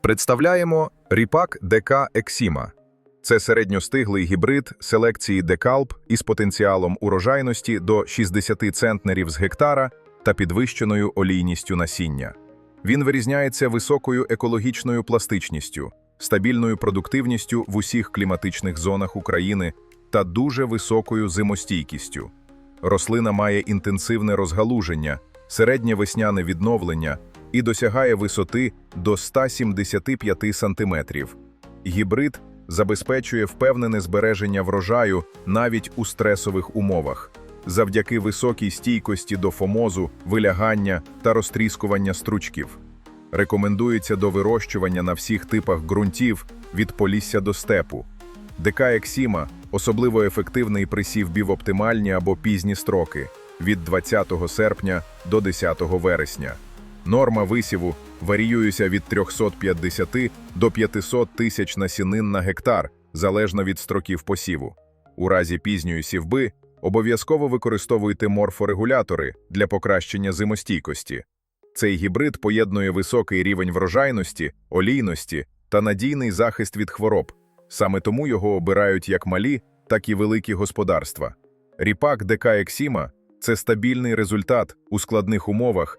Представляємо ріпак ДК Ексіма. Це середньостиглий гібрид селекції Декалп із потенціалом урожайності до 60 центнерів з гектара та підвищеною олійністю насіння. Він вирізняється високою екологічною пластичністю, стабільною продуктивністю в усіх кліматичних зонах України та дуже високою зимостійкістю. Рослина має інтенсивне розгалуження, середнє весняне відновлення і досягає висоти до 175 см. Гібрид забезпечує впевнене збереження врожаю навіть у стресових умовах, завдяки високій стійкості до фомозу, вилягання та розтріскування стручків. Рекомендується до вирощування на всіх типах ґрунтів від полісся до степу. ДК Ексіма особливо ефективний при сівбі в оптимальні або пізні строки від 20 серпня до 10 вересня. Норма висіву варіюється від 350 до 500 тисяч насінин на гектар, залежно від строків посіву. У разі пізньої сівби обов'язково використовуйте морфорегулятори для покращення зимостійкості. Цей гібрид поєднує високий рівень врожайності, олійності та надійний захист від хвороб. Саме тому його обирають як малі, так і великі господарства. Ріпак ДК Ексіма – це стабільний результат у складних умовах